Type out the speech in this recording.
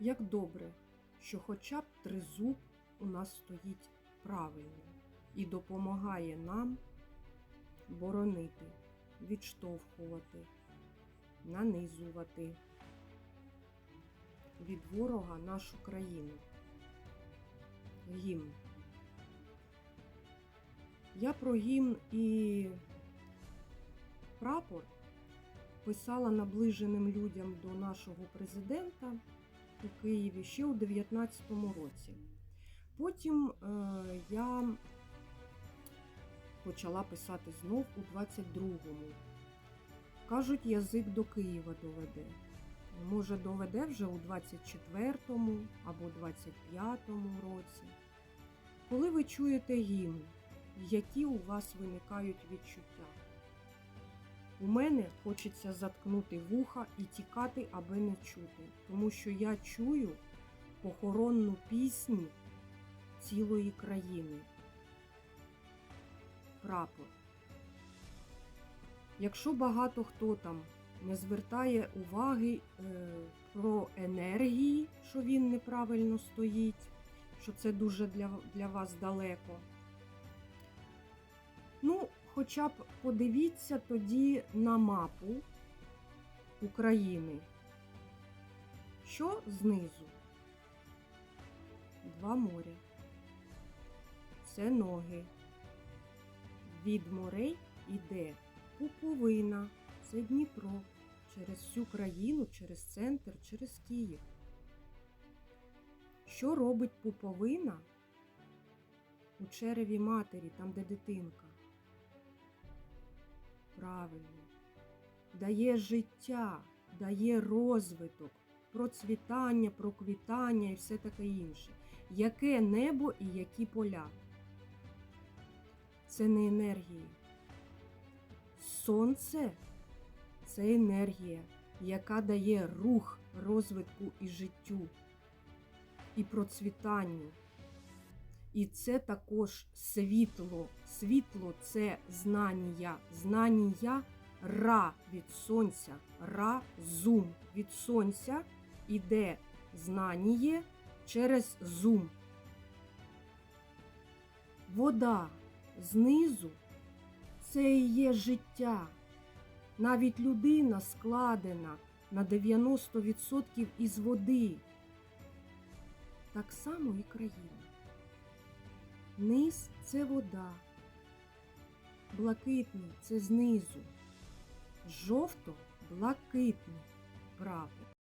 Як добре, що хоча б тризуб у нас стоїть правильно і допомагає нам боронити, відштовхувати, нанизувати від ворога нашу країну. Гімн. Я про гімн і прапор писала наближеним людям до нашого президента у Києві ще у 19-му році. Потім е, я почала писати знов у 22-му. Кажуть, язик до Києва доведе. Може, доведе вже у 24-му або 25-му році. Коли ви чуєте гімн, які у вас виникають відчуття? У мене хочеться заткнути вуха і тікати, аби не чути, тому що я чую похоронну пісню цілої країни. Прапор. Якщо багато хто там не звертає уваги е, про енергії, що він неправильно стоїть, що це дуже для, для вас далеко. Хоча б подивіться тоді на мапу України. Що знизу? Два моря. Це ноги. Від морей іде пуповина, це Дніпро. Через всю країну, через центр, через Київ. Що робить пуповина у череві матері, там де дитинка? Правильно, дає життя, дає розвиток, процвітання, проквітання і все таке інше. Яке небо і які поля? Це не енергії. Сонце це енергія, яка дає рух розвитку і життю, і процвітанню. І це також світло. Світло це знання. Знання ра від сонця, ра зум. Від сонця іде знання через зум. Вода знизу це і є життя. Навіть людина складена на 90% із води. Так само і країна. Низ це вода, блакитний це знизу, жовто-блакитний прапор.